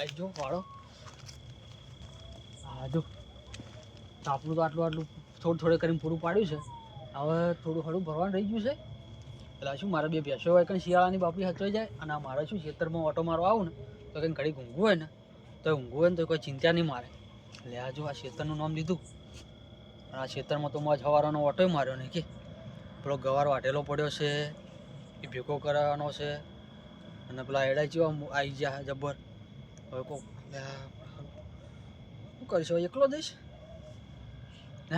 આઈ જો વાળો. હા જો. આપણું તો આટલું આટલું થોડું થોડું કરીને પૂરું પાડ્યું છે. હવે થોડું હળું ભરવાનું રહી ગયું છે. એટલે શું મારે બે ભેંસો હોય કંઈ શિયાળાની બાપડી હચવાઈ જાય અને આ મારે શું ખેતરમાં ઓટો મારવા આવું ને, તો કંઈ ઘડીક ઊંઘવું હોય ને, તો ઊંઘવું હોય ને તો કોઈ ચિંતા નહીં મારે. એટલે આ જો આ ખેતરનું નામ લીધું. અને આ ખેતરમાં તો મોજ હવારનો ઓટોય માર્યો નહીં કે. પેલો ગવાર વાટેલો પડ્યો છે, એ ભેગો કરાવવાનો છે. અને પેલા એડા જેવા આવી ગયા જબ્બર હવે કોક શું કરીશ? એકલો જઈશ?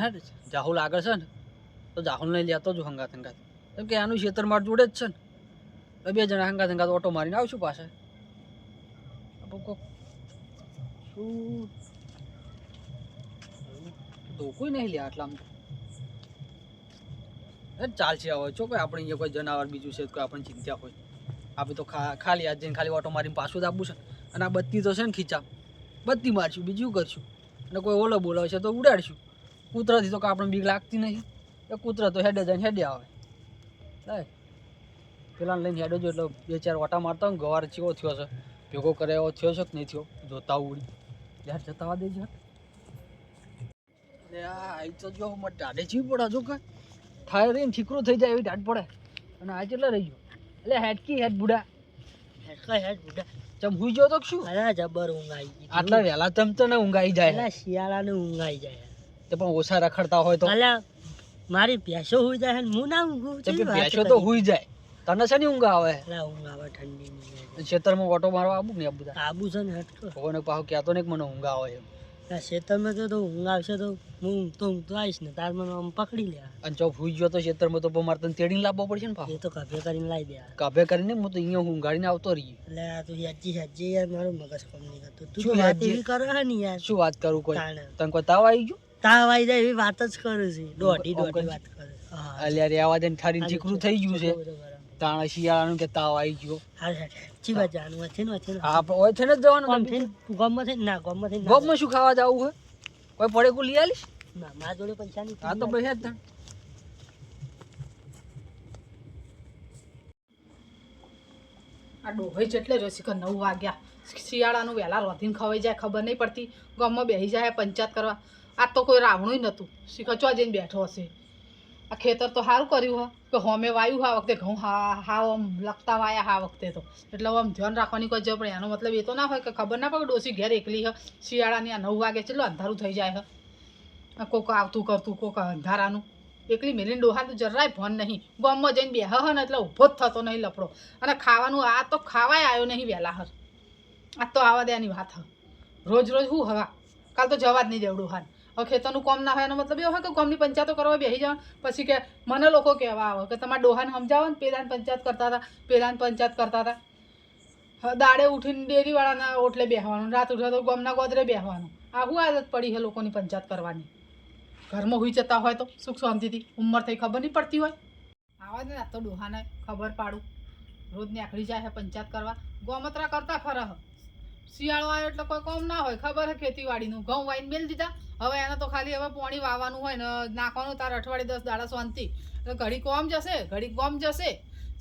હેડ જાહુલ આગળ છે ને, તો જાહુલને લેતો જ હંગાત હંગાત. કેમ કે આનું ખેતર માર જોડે જ છે ને. બે જણા હંગાત હંગાત ઓટો મારીને આવશું કોક શું? ધોકું નહીં લે આટલા ચાલશે હવે છો કોઈ આપણે અહીંયા કોઈ જનાવર બીજું છે, કોઈ આપણને ચિંતા હોય. આપણે તો ખાલી આજે ખાલી ઓટો મારીને પાછું જ આપવું છે અને આ બત્તી તો છે ને ખીચા બત્તી મારશું, બીજું કરશું. અને કોઈ ઓલો બોલાવશે તો ઉડાડશું. કૂતરાથી તો કાંઈ આપણને બીક લાગતી નહીં. એ કૂતરા તો હેડે જાય હેડે આવે. લાય. પેલા લઈને હેડો જો, એટલે બે ચાર ઓટા મારતા હોય ગવાર ચેવો થયો છે. ભેગો કરે એવો થયો છે કે નહીં થયો? જોતા ઉડી. યાર દેજો. લે આ આઈ તો જો મત ટાઢે ચીવ પડે જો કે થાય રહીને ઠીકરો થઈ જાય એવી ટાઢ પડે. અને આ કેટલા રહી ગયો? એટલે હેડકી, હેડ બુડા. હેડકા, હેડ બુડા. ચમ હુઈ ગયો તો શું? અરે જબર ઊંઘ આવી ગઈ આટલા વહેલા ચમ તો ને ઊંઘ આવી જાય. અલા શિયાળાને ઊંઘ આવી જાય. તે પણ ઓછા રખડતા હોય તો. અલા મારી ભેંસો હુઈ જાય ને હું ના ઊંઘું? કે વાત તો? હુઈ જાય. તને છે ને ઊંઘ આવે? અલા ઊંઘ આવે ઠંડીની. ખેતરમાં ઓટો મારવા આબુ ને આ બધા આબુ છે ને હટકો. કોને પાછું કહેતો કે મને ઊંઘ આવે એમ. ખેતરમાં તો તો ઊંઘ આવશે તો હું તો હું તો આવીશ ને તાર મને આમ પકડી લે અને જો ભૂઈ ગયો તો ખેતરમાં તો મારે તને તેડીને લાવવો પડશે ને એ તો કભે કરીને લાવી દે કાભે કરીને હું તો અહીંયા ઊંઘાડીને આવતો રહી એટલે આ તો હેજી હેજી યાર મારું મગજ કામ નહીં કરતું. તું શું વાત? એવી કરે હે ને યાર. શું વાત કરું કોઈ? તને કોઈ તાવ આવી ગયો? તાવ આવી જાય એવી વાત જ કરું છું. દોઢી દોઢી વાત કરે હા. અલ્યા રે આવા દે ઠારીને ચીકરું થઈ ગયું છે. તાણા શિયાળાનું કે તાવ આવી ગયો? હા. હા વાત જાણું વચ્ચે ને વચ્ચે હા હોય છે ને જ જવાનું ગમમાં થી ના ગમમાં થી શું ખાવા જવું હોય? કોઈ પડે કોઈ લઈ આલીશ ના મારા જોડે પૈસા નહીં હા તો ભાઈ હેડ આ ડોભાઈ જેટલે જો શીખર નવ વાગ્યા. શિયાળાનું વહેલા રોધીને ખવાઈ જાય ખબર નહીં પડતી. ગામમાં બેસી જાય પંચાયત કરવા. આ તો કોઈ રાવણું નહોતું. શિખર ચો જઈને બેઠો હશે. આ ખેતર તો સારું કર્યું હો. કે હોમે વાયું આ વખતે ઘઉં હા હા આમ લખતા વાયા હા વખતે તો. એટલે આમ ધ્યાન રાખવાની કોઈ જરૂર પડે. એનો મતલબ એ તો ના હોય કે ખબર ના પડે ડોસી ઘેર એકલી હ. શિયાળાની આ નવ વાગે ચેટલું અંધારું થઈ જાય હ. કોક આવતું કરતું, કોક અંધારાનું. એકલી મેલીને ડોહા તો જરાય ભણ નહીં. ગામમાં જઈને બેહ હ એટલે ઊભો જ થતો નહીં લફડો. અને ખાવાનું આ તો ખાવાય આવ્યો નહીં વહેલા હર. આ તો આવા દેવાની વાત હ. રોજ રોજ હું હવા. કાલ તો જવા જ નહીં દેવડું હાલ. હવે ખેતરનું કોમ ના હોય એનો મતલબ એવો હોય કે કોમની પંચાયતો કરવા બેસી જાવ. પછી કે મને લોકો કહેવા આવે કે તમારા ડોહાને સમજાવો ને પેલાને પંચાયત કરતા હતા, પેલાને પંચાયત કરતા હતા. દાડે ઉઠીને ડેરીવાળાના ઓટલે બેસવાનું રાત ઉઠે તો ગોમના ગોદરે બેસવાનું આ શું આદત પડી છે લોકોની પંચાયત કરવાની. ઘરમાં હોઈ જતા હોય તો સુખ શાંતિથી ઉંમર થઈ ખબર નહીં પડતી હોય. આવા ને તો ડોહાને ખબર પાડું. રોજ નીકળી જાય છે પંચાયત કરવા. ગોમત્રા કરતા ખરા શિયાળો આવ્યો એટલે કોઈ કોમ ના હોય. ખબર હે ખેતીવાડીનું. ઘઉં વાઈન મેલ દીધા. હવે એને તો ખાલી હવે પોણી વાવવાનું હોય ને નાખવાનું તાર અઠવાડિયે દસ દાડા શાંતિ. એટલે ઘડી કોમ જશે ઘડી કોમ જશે.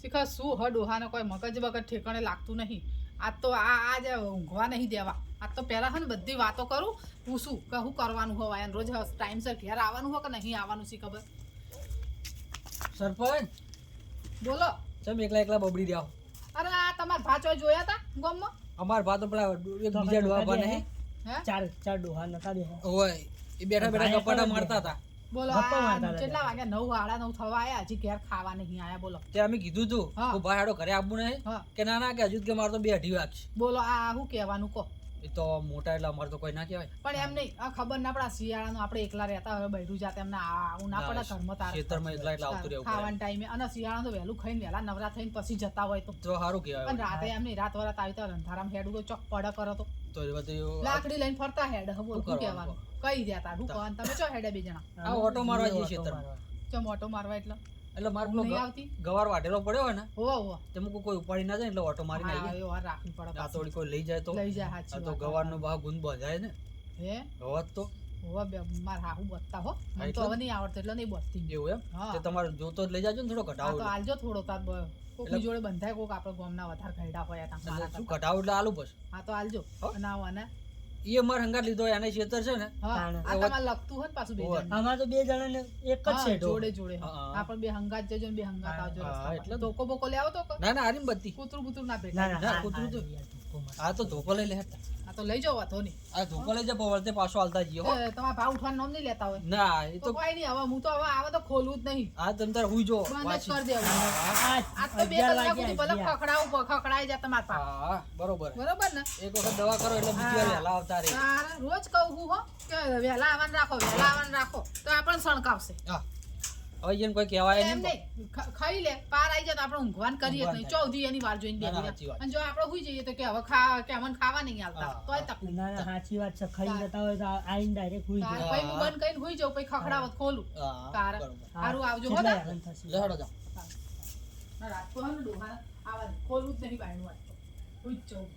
શીખર શું હ ડોહાને કોઈ મગજ બગજ ઠેકાણે લાગતું નહીં. આજ તો આ આજ ઊંઘવા નહીં દેવા. આજ તો પહેલાં છે ને બધી વાતો કરું પૂછું કે શું કરવાનું હોય એને રોજ ટાઈમસર ઘેર આવવાનું હોય કે નહીં આવવાનું શી ખબર? સરપંચ? બોલો. ચમ એકલા એકલા બબડી રહ્યા અરે આ તમારા ભાચો જોયા હતા ગામમાં? અમાર ભાતો પેલા એક બીજા ડોહા બને હે? ચાર ચાર ડોહા નતા દે ઓય એ બેઠા બેઠા કપડા મારતા હતા. બોલો કેટલા વાગે નવ વાળા નવ થવા આયા. હજી ઘેર ખાવા નહીં આયા. બોલો. તે અમે કીધું તું હા. હું ભાઈ હાડો ઘરે આપવું નહીં કે ના ના કે હજુ કે મારે તો બે અઢી વાગશે. બોલો આ શું કહેવાનું કહો? એ તો મોટા એટલે અમારે તો કોઈ ના કહેવાય. પણ એમ નહીં આ ખબર ના પડે શિયાળાનો આપણે એકલા રહેતા હોય બૈરું જાતે એમને આવું ના પડે ઘરમાં તારે ખેતરમાં એકલા એટલે આવતું રહેવું. ખાવાના ટાઈમે. અને શિયાળા તો વહેલું ખાઈને વહેલા નવરા થઈને પછી જતા હોય તો. તો સારું પણ રાતે એમ નહીં રાત વરાત આવી તો અંધારામ હેડું તો ચોક પડે કરો તો. તો એ બધું લાકડી લઈને ફરતા હેડ બોલ શું કહેવાનું? કઈ દેતા? તારું તમે ચો હેડે બે જણા? આ ઓટો મારવા જઈએ ખેતરમાં. ચો મોટો મારવા એટલે? એટલે મારે પેલો ગવાર વાટેલો પડ્યો હોય ને હોવા હોવા. તે મૂકું કોઈ ઉપાડી ના જાય એટલે ઓટો મારી ના આવીએ. એ વાર રાખવી પડે આ કોઈ લઈ જાય તો. લઈ જાય હાચી તો. ગવારનો ભાવ ગુંદ બંધાય ને. હે? હોત તો. હોવા બે માર હાહુ બચતા હો. મને તો હવે નહીં આવડતું એટલે નહીં બચતી. એવું એમ? તે તમારે જોતો જ લઈ જાજો ને થોડો ઘટાડો તો આલજો થોડો તાર કોકની જોડે બંધાય કોક આપણે ગોમના વધારે ઘરડા હોય તા એટલે આલુ શું કરતા. એટલે આલું પછી? હા તો આલજો? અને આવો અને એ મારે હંગાર લીધો એને ખેતર છે ને હા. આ તમારે લગતું હોય ને પાછું બે જણ જણને. તો બે જણાને એક જ છે જોડે જોડે હા, પણ બે હંગાત જજો ને બે હંગાત હા, આવજો એટલે. ધોકો બોકો લે તો ના ના આરીમ બત્તી કૂતરું બૂતરું ના ભેટ ના ના, કૂતરું તો- આ તો ધોકો લઈ લે હેઠ. તો લઈ જાવ વાંધો નહીં. આ ધોકો લઈ જાવ વળતે પાછો હાલતા જઈએ હો. તમારા ભાવ ઉઠવાનું નામ નહીં લેતા હોય. ના એ તો કોઈ નહીં હવે હું તો હવે આવા તો ખોલવું જ નહીં. આ તમ તાર હુઈ જો બંધ જ. કરી દેવું આ આ તો બે કલાક સુધી ભલે ખખડાવું ખખડાઈ જાય તમારા પા હા બરોબર. બરોબર ને? એક વખત દવા કરો એટલે બીજી વાર હા. વહેલા આવતા રહે. રોજ કહું હું હો કે વહેલા આવવાનું રાખો વહેલા આવવાનું રાખો તો આપણને સણકાવશે. હા. હવે જેને કોઈ કહેવાય એમ નહીં. ખાઈ લે પાર આવી જાય તો આપણે ઊંઘવાન કરીએ જ નહીં. ચૌધી એની વાર જોઈને બેસી સાચી અને જો આપણે હોઈ જઈએ તો કે હવે ખા કે અમને ખાવા નહીં આવતા. તોય. તકલીફ. ના ના સાચી વાત છે. ખાઈ. જતા હોય તો આઈને ડાયરેક્ટ હોઈ જાય. પછી હું બંધ કરીને હોઈ જાઉં પછી ખખડાવત ખોલું. તારે. સારું આવજો હો કેટલા તાર. હેરાન થશે? લે હેડો જાઓ. ના, રાત તો ડોહા આવા ખોલું જ નહીં બાયણું આજ હોઈ જાઉં.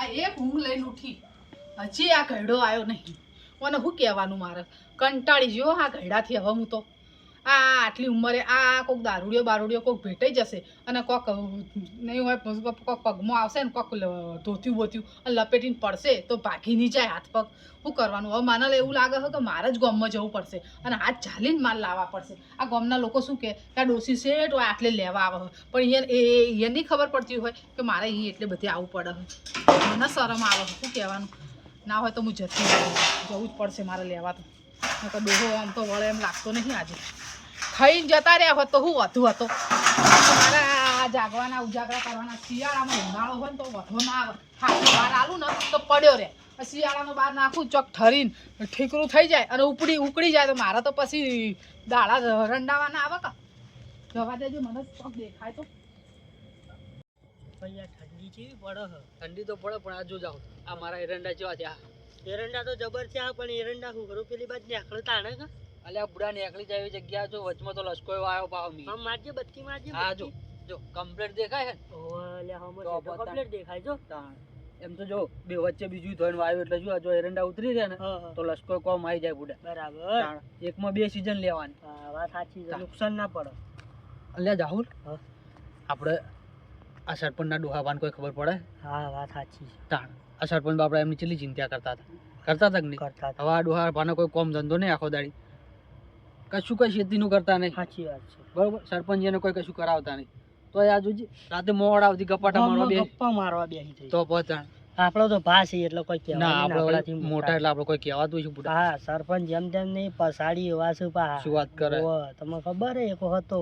આ એક ઊંઘ લઈને ઉઠી. હજી આ ઘરડો આવ્યો નહીં. મને શું કહેવાનું મારે? કંટાળી ગયો આ ઘરડાથી હવે હું તો. આ આટલી ઉંમરે આ કોક દારૂડિયો બારૂડિયો કોક ભેટાઈ જશે અને કોક નહીં હોય, કોક પગમાં આવશે ને કોક ધોત્યું બોત્યું અને લપેટીને પડશે તો ભાગી નહીં જાય હાથ પગ. શું કરવાનું? હવે મને એવું લાગે છે કે મારે જ ગામમાં જવું પડશે અને હાથ ચાલીને માલ લાવવા પડશે. આ ગામના લોકો શું કહે કે આ ડોસી શેઠ હોય, આટલે લેવા આવે પણ અહીંયા એ એની ખબર પડતી હોય કે મારે અહીં એટલે બધે આવવું પડે છે. મને શરમ આવે શું કહેવાનું? ના હોય તો હું જતી જવું જ પડશે મારે લેવા તો. ડોહો આમ તો વળે એમ લાગતો નહીં આજે. ખાઈને જતા રહ્યા હોત તો હું વધુ હતો? મારે જાગવાના ઉજાગરા કરવાના શિયાળામાં ઉનાળો હોય ને તો વધુ ના આવે. હાથનો બહાર આલું ને તો પડ્યો રહે. શિયાળાનો બહાર નાખું ચોક ઠરીને ઠીકરું થઈ જાય અને ઉપડી ઉકળી જાય તો મારે તો પછી દાડા રંડાવાના આવે કા? જવા દેજો મને ચોક દેખાય તો. ભાઈ આ ઠંડી કેવી પડે ઠંડી તો પડે પણ આ જો જાઓ. આ મારા એરંડા જેવા ત્યાં એરંડા તો જબર છે આ પણ એરંડા શું કરું? પેલી બાજુ નીકળે તાણે કે? અલ્યા બુડા નીકળી જાય એવી જગ્યા જો વચમાં તો લશકો આવ્યો પાવ મી. હમ મારજે બત્તી મારજે હા જો જો કમ્પ્લીટ દેખાય છે ને? ઓલે હમ તો. કમ્પ્લીટ દેખાય જો. તાણ. એમ તો જો બે વચ્ચે બીજું ધોઈને વાવ્યું એટલે જો આ જો એરંડા ઉતરી રહ્યા ને તો લશકો કોમ આવી જાય બુડા. બરાબર. એકમાં બે સીઝન લેવાની. હા વાત સાચી છે. નુકસાન ના પડે. અલ્યા જાહુલ. હા. આપણે આ સરપંચના ડોહાબાન કોઈ ખબર પડે? હા વાત સાચી છે. તાણ. આ સરપંચ બાપડા એમની ચેટલી ચિંતા કરતા હતા? કરતા હતા કે નહીં? કરતા. હવે આ ડોહા ભાનો કોઈ કોમ ધંધો નહીં આખો દાડી. કશું કઈ ખેતીનું કરતા નહીં. સાચી વાત છે. બરોબર? સરપંચ એને કોઈ કશું કરાવતા નહીં. તો આ જોજે રાતે મોડ આવતી ગપાટા મારવા બે ગપ્પા મારવા થઈ. તો પોતા આપણો તો ભાસ છે એટલે કોઈ કહેવાય ના આપણાથી મોટા. એટલે આપણે કોઈ કહેવાતું છે હા સરપંચ જેમ તેમ નહીં પસાડી વાસુ પા. શું વાત કરે? તમને ખબર હે એક હતો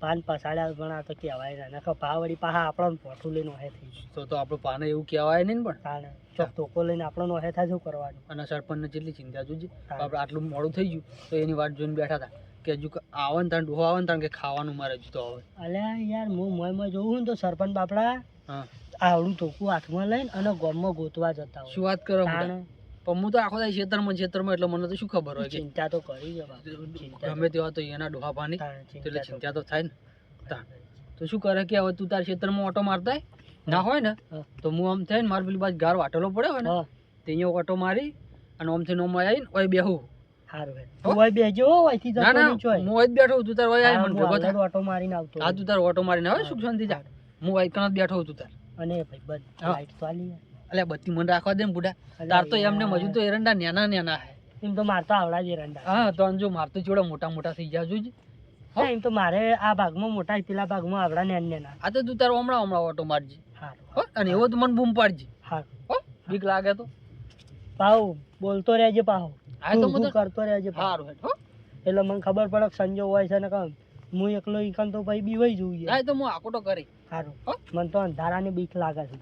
પાન પસાડ્યા ઘણા તો કહેવાય ના નકર ભાવડી પાહા આપણને પોઠું લઈને ઓહે થઈ તો તો આપણું પાને એવું કહેવાય નહીં ને પણ. તાણે લઈને આપણો નો હેથા શું કરવાનું. અને સરપંચને જેટલી ચિંતા જોજે આપણે આટલું મોડું થઈ ગયું તો એની વાત જોઈને બેઠા હતા કે હજુ આવે ને તાણ ડોહો આવે ને તાણ કે ખાવાનું મારે હજુ તો હવે અલ્યા યાર હું મોયમાં જોઉં ને તો સરપંચ બાપડા આવડું ટોકું હાથમાં લઈને અને ગોમમાં ગોતવા જતા શું વાત કરો? પણ હું તો આખો દાડી ક્ષેત્રમાં ક્ષેત્રમાં ખેતરમાં એટલે મને તો શું ખબર હોય ચિંતા તો કરી જવા ગમે તેવા તો એના ડોહા પાની એટલે ચિંતા તો થાય ને. તો શું કરે કે હવે તું તાર ક્ષેત્રમાં ઓટો મારતા ના હોય ને તો હું આમ થાય ને મારે પેલી બાજુ ગાર વાટેલો પડ્યો હોય ને તે અહીંયા ઓટો મારી અને આમથી નોમાં આવીને ઓય બેહું. સારું ઓય બેહજો હો, જતો ના ના નહીં ચોય. હું ઓય બેઠો તું તાર ઓય આવી મને ભેગો હાલ જ થા ઓટો મારીને આવતો હા તું તાર ઓટો મારીને આવે સુખ શાંતિ જા. હું ઓય કણ બેઠો તું તાર. અને. લાઈટ તો આલી બત્તી મને રાખવા દે ને બુડા તાર તો એમને. મજુ તો એરંડા નેના નેના હે. એમ તો મારતો આવડા જ એરંડા. હા તો જો માર તો જોડે મોટા મોટા થઈ ગયા જોજે. હા, એમ તો મારે આ ભાગમાં મોટા પેલા ભાગમાં આવડા ને આ તો તું તાર હમણાં હમણાં ઓટો મારજે. હો અને એવો તો મને બૂમ પાડજે. હો બીક લાગે તો. પાહુ બોલતો રહેજે પાહુ. આ તો હું કરતો રહેજે. સારું હેડ હો. એટલે મને ખબર પડે સંજો હોય છે ને કામ. હું એકલો ઈકન તો ભાઈ બીવાઈ જોઈએ આ તો હું આકોટો કરી. સારું હો? મને તો અંધારાની બીક લાગે છે.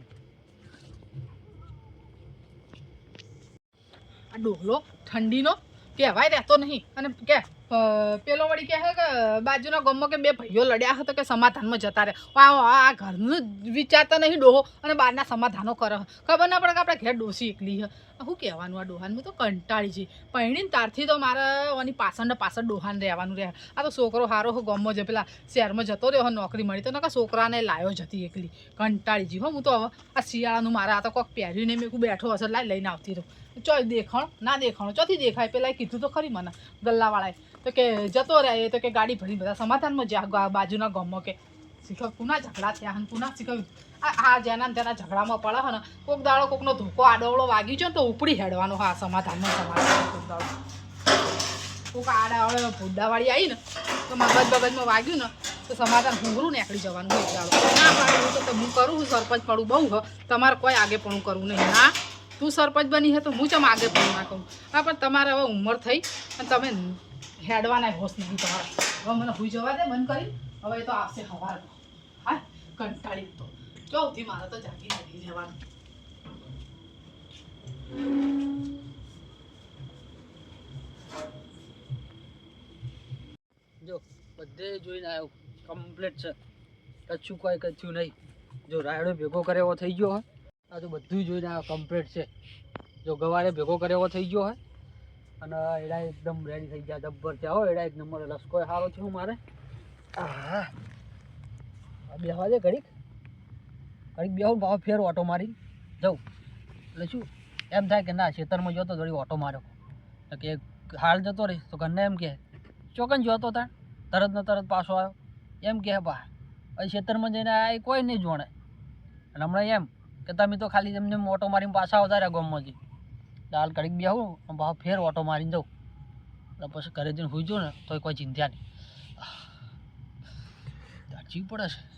આ ડોહલો ઠંડીનો કહેવાય રહેતો નહીં. અને કે પેલો વળી કહે કે, બાજુના ગામમાં કે બે ભાઈઓ લડ્યા હતા કે સમાધાનમાં જતા રહે આ ઘરનું વિચારતા નહીં ડોહો. અને બહારના સમાધાનો કરે ખબર ના પડે કે આપણે ઘેર ડોસી એકલી છે. શું કહેવાનું આ ડોહાન? હું તો કંટાળી છે પહેણીને તારથી તો મારે ઓની પાછળ ને પાછળ ડોહાન રહેવાનું રહે. આ તો છોકરો હારો હો, ગામમાં જ પેલા શહેરમાં જતો રહ્યો નોકરી મળી તો. નકા છોકરાને લાયો જતી એકલી. કંટાળી જી હો હું તો હવે. આ શિયાળાનું મારા આ તો કોક નહીં. મેં બેઠો હશે લાઈ લઈને આવતી રહું. ચોય દેખાણ? ના દેખાણું. ચોથી દેખાય. પેલા કીધું તો ખરી મને, ગલ્લાવાળાએ. તો કે, જતો રહ્યા એ તો કે ગાડી ભરી બધા સમાધાનમાં જ્યાં બાજુના ગામમાં કે, શીખવ, કુના ઝઘડા થયા કુના શીખર આ જેના તેના ઝઘડામાં પડે હે ને કોક દાડો કોકનો ધોકો આડોવડો વાગ્યો છે ને તો ઉપડી હેડવાનો હા, સમાધાનમાં સમાધાન કોક દાડો. કોક આડાવડે ભૂડાવાળી આવી ને, તો મગજ બગજમાં વાગ્યું ને, તો સમાધાન હુંગરું નીકળી જવાનું એક દાડો. ના પાડ્યું તો હું કરું હું, સરપંચ પડું બહુ હ, તમારે કોઈ આગે પણ કરવું નહીં, ના? તું સરપંચ બની હે તો હું ચમ આગળ પણ કહું? હા, પણ તમારે હવે ઉંમર થઈ અને તમે હેડવાના હોશ નહીં તમારે. હવે મને હુઈ જવા દે, બંધ કરી. હવે એ તો આવશે સવાર હા, કંટાળી તો ચોથી મારે તો જાગી નથી જવાનું. જો, બધે જોઈને આવ્યો કમ્પ્લીટ છે. કચ્છું કોઈ કચ્છું નહીં. જો રાયડો ભેગો કરે એવો થઈ ગયો હોય આ તો બધું જોઈને આ કમ્પ્લીટ છે. જો ગવારે ભેગો કર્યો થઈ ગયો હોય અને એડા એકદમ રેડી થઈ ગયા જબ્બર છે હો એડા એક નંબર લસકો સારો થયો મારે. હા બેહવા દે ઘડીક. ઘડીક બેહું ભાવ ફેર ઓટો મારી જાઉં. એટલે શું? એમ થાય કે ના ખેતરમાં જોતો થોડી ઓટો માર્યો. એટલે કે હાલ જતો રહી તો ઘરને એમ કહે ચોકન જોતો તાણ? તરત ને તરત પાછો આવ્યો. એમ કહે બા પછી ખેતરમાં જઈને આ કોઈ નહીં જોણે. અને હમણાં એમ કે તમે તો ખાલી એમ ઓટો મારીને પાછા આવતા રહ્યા ગામમાંથી. દાલ કડીક બી આવું અને ભાવ ફેર ઓટો મારીને જાઉં. એટલે પછી ઘરે જઈને હુઈ જાઉં ને તોય કોઈ ચિંતા નહીં. દાચી પડે છે.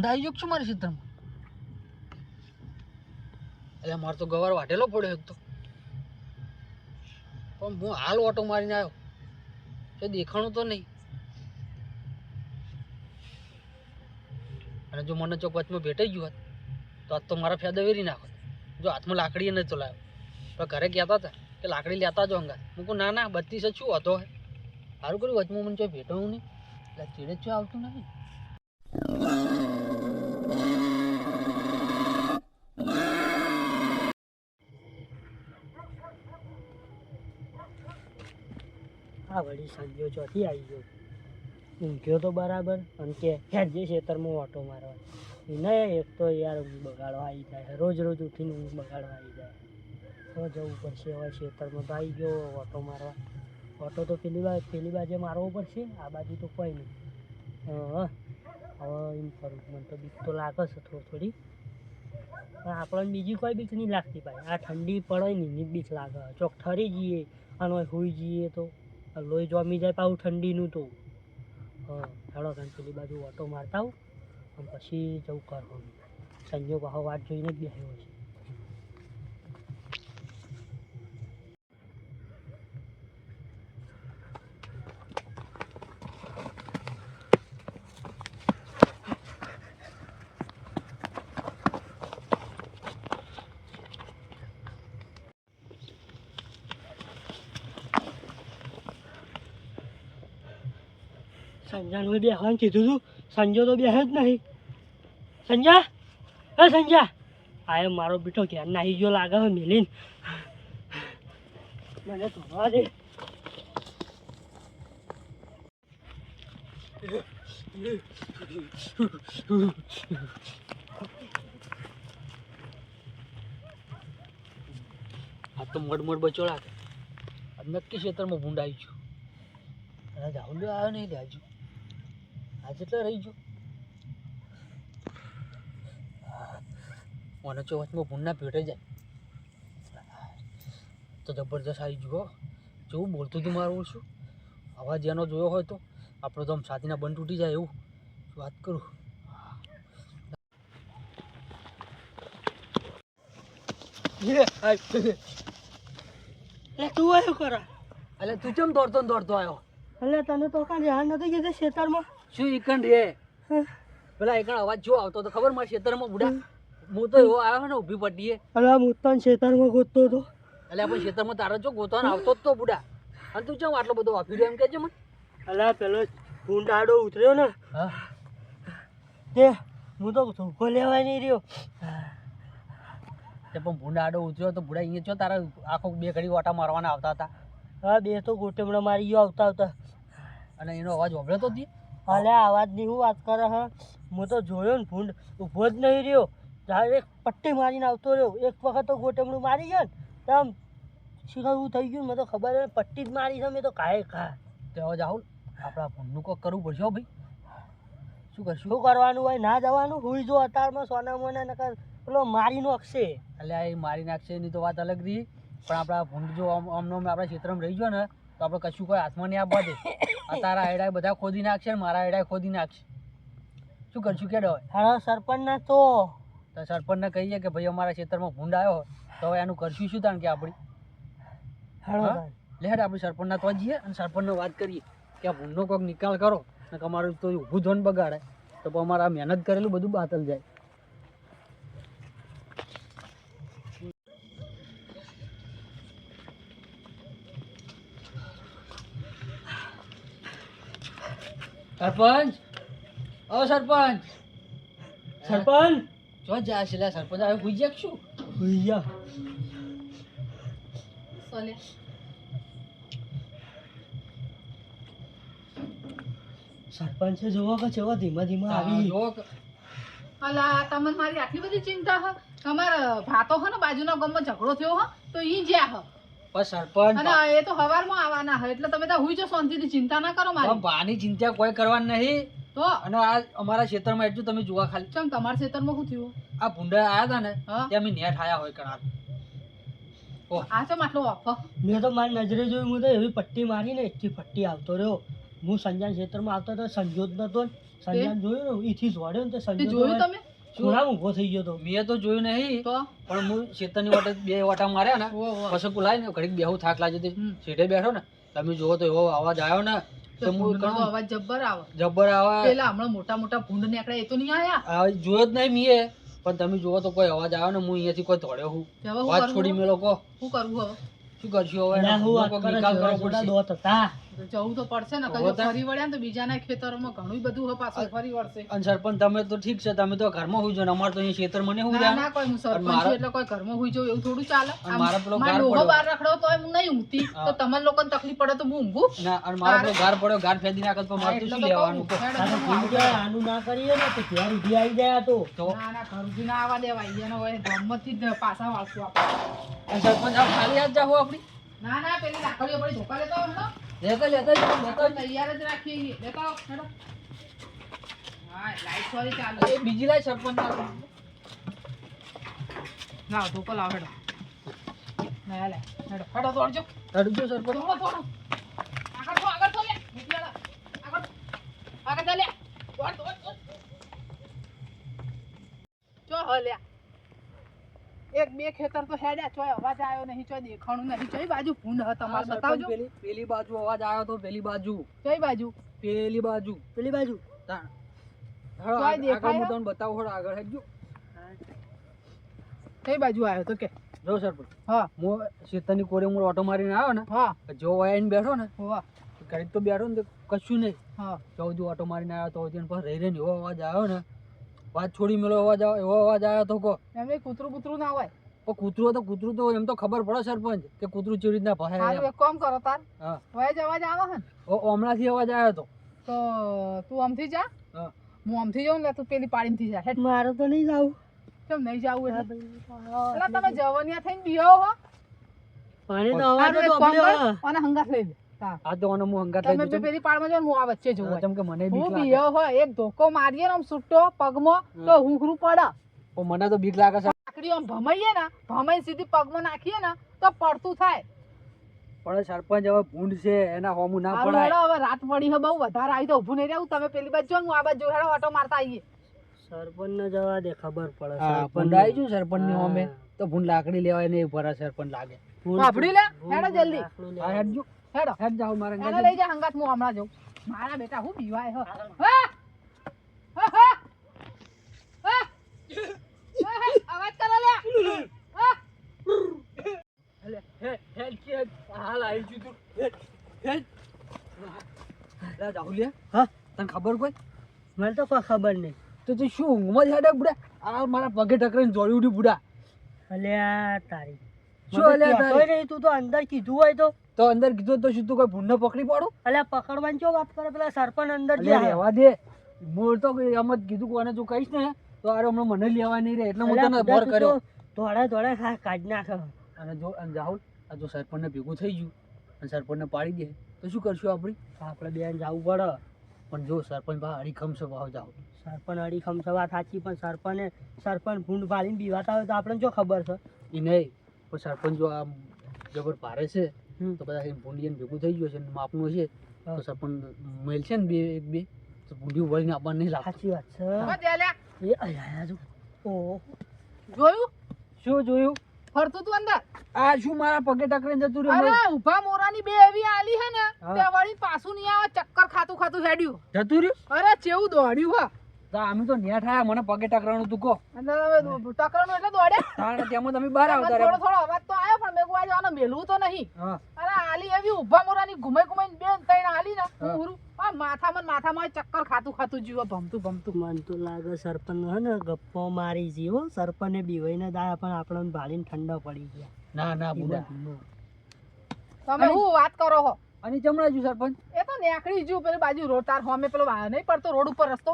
ભૂંડા આવી ગયો છું મારી ખેતરમાં એટલે મારે તો ગવાર વાટેલો પડ્યો એક તો. પણ હું હાલ ઓટો મારીને આવ્યો. તો દેખાણું તો નહીં. અને જો મને ચોક વચમાં ભેટાઈ ગયું હોત, તો આજ તો મારા ફાયદા વેરી નાખોત જો હાથમાં લાકડી નથી લાવ્યો પણ ઘરે કહેતા હતા કે લાકડી લેતા જો અંગાત. હું કહું, ના ના, બત્રીસ શું હતો સારું કર્યું, વચમાં મને ચોય ભેટાયું નહીં. એટલે ચીડે જ આવતું નથી. આ વળી સંજો ચોથી આવી ગયો. ઊંઘ્યો તો બરાબર, અને કે હેડ જે ખેતરમાં ઓટો મારવા. એને એક તો યાર ઊંઘ બગાડવા આવી જાય. રોજ રોજ ઉઠીને ઊંઘ બગાડવા આવી જાય. તો જવું પડશે, હવે ખેતરમાં તો આવી ગયો, ઓટો મારવા. ઓટો તો પેલી બાજુ પેલી બાજુ મારવો પડશે, આ બાજુ તો કોઈ નહીં હા હવે એમ કરું. મને તો બીક તો લાગે છે થોડી થોડી. પણ આપણને બીજી કોઈ બીક નહીં લાગતી ભાઈ. આ ઠંડી પડે નહીં બીક લાગે. ચોક ઠરી જઈએ, અને હોઈ જઈએ તો. લોહી જોમી જાય પાછું ઠંડીનું તો. હા ચાલો કાંઈ બાજુ ઓટો મારતા આવું. પછી જવું કરવાનું સંજોગ આવો વાત જોઈને જ બેસ્યો છે સંજાનું બેસવાનું કીધું તું. સંજો તો બેસે જ નહીં. સંજા હે સંજા આ મારો બેટો ઘેર નાહી ગયો લાગે હવે મિલીન. મને ધોવા દે. આ તો મડમડ મડ બચોળા નક્કી ક્ષેત્રમાં ભૂંડાઈ છું. જાઉં આવ્યો નહીં હજુ. આ જેટલા રહી ગયો. મને ચોવચમાં ભૂંડના પેટે જાય. તો જબરદસ્ત આવી જુઓ. જેવું બોલતું હતું મારું શું અવાજ એનો જોયો હોય તો આપણો તો આમ છાતીના બંધ તૂટી જાય એવું. વાત કરું. તું આવ્યો કરા એટલે તું કેમ દોડતો દોડતો આવ્યો એટલે તને તો કાંઈ ધ્યાન નથી કીધું ખેતરમાં શું ઈકણ રે? પેલા ઈકણ અવાજ જો આવતો તો ખબર મારા ખેતરમાં બુડા. હું તો એવો આવ્યો ને ઊભી પડીએ અલા હું તને ખેતરમાં ગોતતો હતો. એટલે આપણે ખેતરમાં તારો જો ગોતવાનો આવતો તો બુડા. અને તું ચમ આટલો બધો વાપી રહ્યો એમ કહેજે મને? અલા પેલો ભૂંડાડો ઉતર્યો ને. તે હું તો ધોકો લેવાય નહીં રહ્યો. તે પણ ભૂંડાડો ઉતર્યો તો ભૂડા અહીંયા છો તારા આખો બે ઘડી ઓટા મારવાના આવતા હતા? હા બે તો ગોટેમડા મારી ગયો આવતા આવતા. અને એનો અવાજ હોભળ્યો તો તી અલે વાતની હું વાત કરે હ? હું તો જોયો ને ભૂંડ, ઊભો જ નહીં રહ્યો. એક પટ્ટી મારીને આવતો રહ્યો. એક વખત તો ગોટમણું મારી ગયો ને, તો આમ શીખર એવું થઈ ગયું મને તો ખબર નહીં પટ્ટી જ મારી છે, મેં તો કાંઈ ખા. તો જાઉં આપણા ભૂંડનું કોક કરવું પડશે હો ભાઈ. શું કરશું? શું કરવાનું હોય? ના જવાનું? હુઈ જો અતારમાં સોના મોના, નકર પેલો મારી નાખશે. એટલે એ મારી નાખશે એની તો વાત અલગ રહી. પણ આપણા ભૂંડ જો આમ આમનો આમ આપણા ક્ષેત્રમાં રહી ગયો ને તો આપણે કશું કોઈ હાથમાં નહીં આપવા દે. આ તારા આયડા બધા ખોદી નાખશે ને મારા આયડા ખોદી નાખશે. શું કરશું કે હવે? હા સરપંચ ના તો. તો સરપંચને કહીએ કે ભાઈ અમારા ક્ષેત્રમાં ભૂંડ આવ્યો તો હવે એનું કરશું શું તાણ કે આપણી? હા? લે હેડ આપણે સરપંચના તો જઈએ અને સરપંચને વાત કરીએ. કે આ ભૂંડનો કોઈક નિકાલ કરો ને તમારું અમારું તો ઊભું ધોન બગાડે. તો અમારે આ મહેનત કરેલું બધું બાતલ જાય. સરપંચ? ઓ સરપંચ. સરપંચ? જો જાય છે લે સરપંચ. હવે ભૂઈ ગયા શું? હુઈ જા સોલે સરપંચ જોવો કે ચેવો ધીમા ધીમા આવી. જો અલા તમને મારી આટલી બધી ચિંતા હ? તમારા ભાતો હ ને બાજુના ગામમાં ઝઘડો થયો હ? તો ઈ જ્યાં હ? પણ સરપંચ અને એ તો હવારમાં આવવાના હ એટલે તમે ત્યાં હુઈ જો શાંતિથી ચિંતા ના કરો મારી. બાની ચિંતા કોઈ કરવાની નહીં. તો? અને આ અમારા ક્ષેત્રમાં એટલું તમે જોવા ખાલી. ચમ તમારા ખેતરમાં શું થયું? આ ભૂંડા આયા હતા ને હા. ત્યાં અમે નેટ આયા હોય કણાર આ ચમ આટલો મેં તો મારી નજરે જોયું હું તો એવી પટ્ટી મારીને એટલી પટ્ટી આવતો રહ્યો. હું સંજાન ક્ષેત્રમાં આવતો તો સંજો નતો ને સંજાન જોયું ને એથી જોડ્યો ને સંજોત જોયું તમે? છોરા ઊભો થઈ ગયો તો. મેં તો જોયું નહીં તો? પણ હું ક્ષેત્રની વાટે બે વાટા માર્યા ને ઓ ઓ પછી બોલાય ને ઘડીક બેહું થાક લાગે તે. સીટે બેઠો ને તમે જુઓ તો એવો અવાજ આવ્યો ને તો તો હું કહું, અવાજ જબ્બર આવે. જબ્બર આવે. પેલા હમણાં મોટા મોટા ભૂંડ નીકળ્યા એ તો નહીં આયા? જોયો જ નહીં મીએ પણ તમે જુઓ તો કોઈ અવાજ આવ્યો ને હું અહીંયાથી કોઈ દોડ્યો હું વાત છોડી મેલો લોકો શું કરવું હવે? શું કરશું હવે? નિકાલ કરવો પડશે. જવું તો પડશે ને કયો ફરી વળ્યા ને તો બીજાના ખેતરોમાં ઘણું બધું હ પાછું ફરી વળશે. અને સરપંચ તમે તો ઠીક છે તમે તો ઘરમાં હોઈ ને અમારે તો અહીં ખેતર મને હું ના ના કોઈ હું સરપંચ છું એટલે કોઈ ઘરમાં હોઈ જાઉં એવું થોડું ચાલે. અને મારા પેલો ગાર પડ્યો. બહાર રખડો તો હું નહીં ઊંઘતી. તો તમારે લોકોને તકલીફ પડે તો હું ઊંઘું. ના અને મારા પેલો ગાર પડ્યો ગાર ફેદી નાખે તો મારે શું લેવાનું? આ આનું ના કરીએ ને તો ઘેર ઊભી આવી જાય તો. ના ના ઘર ઊભી ના આવવા દેવાય એનો હોય ગમતથી જ પાછા વાળશું આપણે. અને સરપંચ આપ ખાલી હાથ જાવ આપણી. ના ના પેલી લાકડીઓ પડી ધોકા લેતો ને લેતા લેતા જાઓ, તો તૈયાર જ રાખીએ. હેડો. હા લાઈટ વાળી ચાલુ એ બીજી લાય સરપંચ ના લાવ ધોકો લાવ હેડો. ના લે હેડો. હેડો દોડજો તડજો સરપંચ. થોડો થોડો આગળ થો આગળ થો લે નીકળી લે. આગળ આગળ ચાલે દોડ દોડ દોડ ચો હ લ્યા બે ખેતર તો હેડ્યા ચોય અવાજ આવ્યો નહીં ચોય દેખાણું નહીં ચોય બાજુ ભૂંડ હતો તમારે બતાવજો. પેલી પેલી બાજુ અવાજ આવ્યો તો પેલી બાજુ. ચોય બાજુ. પેલી બાજુ. પેલી બાજુ. તાણ. હેડો, તો આ આગ- દેખાય હું તમને બતાવું હેડો, આગળ હેડજો. કઈ બાજુ આવ્યો તો કે. જો સરપંચ. હા. હું શેતરની કોરે હું ઓટો મારીને આવ્યો ને હા. જો આવીને બેઠો ને ઘડીક તો બેઠો ને કશું નહીં. હા. ચૌદ ઓટો મારીને આવ્યો તો પછી પર રહી રહીને એવો અવાજ આવ્યો ને. વાત છોડી મેળો અવાજ આવ્યો એવો અવાજ આવ્યો તો કહો. એમ એ કૂતરું કૂતરું ના હોય. પણ કૂતરું તો કૂતરું તો એમ તો ખબર પડે સરપંચ કે કૂતરું ચેવી રીતના ભરાય સારું એક કામ કરો તાર. હા. વય જ અવાજ આવે હે ને? ઓ- હમણાંથી અવાજ આવ્યો તો. તો તું આમથી જા. હા. હું આમથી જાઉં ને તું પેલી પાડીમાંથી જા. હેડ મારે તો નહીં જાવું. કેમ નહીં જાવું એટલે? પાણી તમે જવનિયા થઈને બીયો હો. તો અવાજ તો ઓબલ્યો અને હંગાત લઈ લે. હા. આ તો આનો હું હંગાત લઈ તમે પેલી પાડમાં જાઓ હું આ વચ્ચે જોઉં કેમ કે મને બીક હું બીયો હોય એક ધોકો મારીએ ને આમ છૂટો પગમાં તો હુંખરું પડે. પણ મને તો બીક લાગે છે. લાકડીઓ આમ ભમાઈએ ને ભમાઈ સીધી પગમાં નાખીએ ને તો પડતું થાય. પણ સરપંચ હવે ભૂંડ છે એના હોમું ના પડાય. હવે રાત પડી હે બહુ વધારે આવી તો ઊભું નહીં રહેવું. તમે પેલી બાજુ હું આ બાજુ હેડો ઓટો મારતા આવીએ. સરપંચ ને જવા દે ખબર પડે. સરપંચ આવી ગયું સરપંચની હોમે તો ભૂંડ લાકડી લેવાય નહીં ભરા સરપંચ લાગે. આપડી લે હેડો જલ્દી. હા હેડજો. હેડો. હેડ જાવ મારે એને લઈ જા હંગાત હું હમણાં જાઉં. મારા બેટા હું પીવાય હો. હા! હા, હા! હા! હા, હા! અવાજ કરો લે અલે હે હે હેડ. હાલ આવી જુ તું. હેડ. લે, રાહુલ યાર, હા તને ખબર કોઈ મને તો કોઈ ખબર નહીં તો તું શું ઊંઘમાં જ હેડે બુડા આ મારા પગે ટકરાઈને જોડી ઉડી બુડા અલ્યા તારી શું અલ્યા તારી? નહીં, તું તો અંદર કીધું હોય તો તો અંદર કીધું તો શું તું કોઈ ભૂંડો પકડી પાડું અલ્યા પકડવાની ચો વાત કરે પેલા સરપંચ અંદર જે રહેવા દે મોર તો કોઈ એમ જ કીધું કોને તું કહીશ ને તો અરે હમણાં મને લેવા નહીં રહે એટલે હું તને ફોન કર્યો. ધોળે ધોળે હા કાઢ નાખે. અને જો અને રાહુલ આ જો સરપંચને ભેગું થઈ ગયું અને સરપંચને પાડી દે. તો શું કરશું આપણે? આપણે બેન જવું પડે. પણ જો સરપંચ ભાઈ અડીખમ સભા જાઓ. સરપંચ અડીખમ સભા થાચી સાચી પણ સરપંચે સરપંચ ભૂંડ ભાળીને બીવાતા હોય તો આપણને જો ખબર છે? એ નહીં પણ સરપંચ જો આમ જબર ભારે છે હમ. તો બધા ભૂંડીને ભેગું થઈ ગયું છે ને માપનું છે તો સરપંચ મેલ છે ને બે એક બે તો ભૂંડી વળીને આપણને સાચી વાત છે. એ અલ્યા જો. ઓહો. જોયું? શું જોયું? ફરતું તું અંદર? આ શું મારા પગે ટકરીને જતું રહ્યું? અરે ઊભા ઊભા મોરાની બે એવી આલી હે ને તે વળી પાછું નહીં આવે ચક્કર ખાતું ખાતું હેડ્યું. જતું રહ્યું? અરે ચેવું દોડ્યું હા. તો અમે તો ન્યા થાય મને પગે ટકરાણું તું કહો. હવે એટલે દોડ્યા તાણે તેમાં તમે બહાર આવતા થોડો થોડો અવાજ તો આવ્યો પણ મેં કોઈ આને મેલવું તો નહીં. અરે આલી એવી ઊભા મોરાની ઘુમાઈ ઘુમાઈને બે ત્રણ આલી ને હા. પૂરું આ માથામાં માથામાં ચક્કર ખાતું ખાતું જીવો ભમતું ભમતું. મને તો લાગે સરપંચ હે ને ગપ્પો મારી જીવો સરપંચને બીવાઈને દાય પણ આપણને ભાળીને ઠંડો પડી ગયા. ના ના બુડા. તમે હું વાત કરો હો? અને જમણા જ્યું સરપંચ? એ તો નેકડી જીવ પેલી બાજુ રોડ તાર હોમે પેલો નહીં પડતો રોડ ઉપર રસ્તો.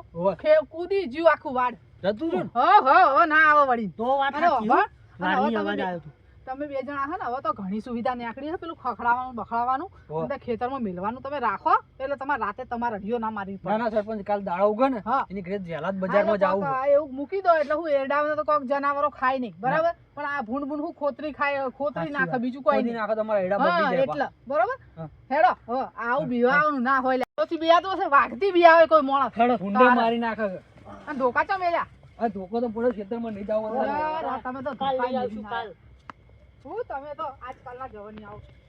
કૂદી જ્યું આખું વાડ જતું રહ્યું હો હો હો ના આવે વળી. તો વાત સાચી હો. વારની અવાજ આવ્યો તમે બે જણા હે ને હવે તો ઘણી સુવિધા નીકળી છે પેલું ખખડાવવાનું બખડાવવાનું અંદર ખેતરમાં મેલવાનું તમે રાખો એટલે તમારે રાતે તમારે રડિયો ના મારી ના પડે. ના સરપંચ કાલ દાડા ઉગે ને હા. એની ઘરે વહેલા જ બજારમાં જાવું. એવું મૂકી દો એટલે હું એરડાવે તો કોક જનાવરો ખાય નહીં બરાબર? પણ આ ભૂંડ ભૂંડ હું ખોતરી ખાય ખોતરી નાખે બીજું કોઈ નહીં. નાખો તમારા એડા બગડી જાય એટલે બરોબર? હેડો હવે આવું બીવાનું ના હોય લે. પછી બીયાતું હશે વાઘથી બીયાવે કોઈ માણસ. હેડો ભૂંડો મારી નાખે. અને ધોકા ચો આ ધોકો તો પડ્યો ખેતરમાં નહીં જાવ. તમે તો કાલ લઈ આવશું કાલ. હું તમે તો આજકાલના જવાની આવો છો.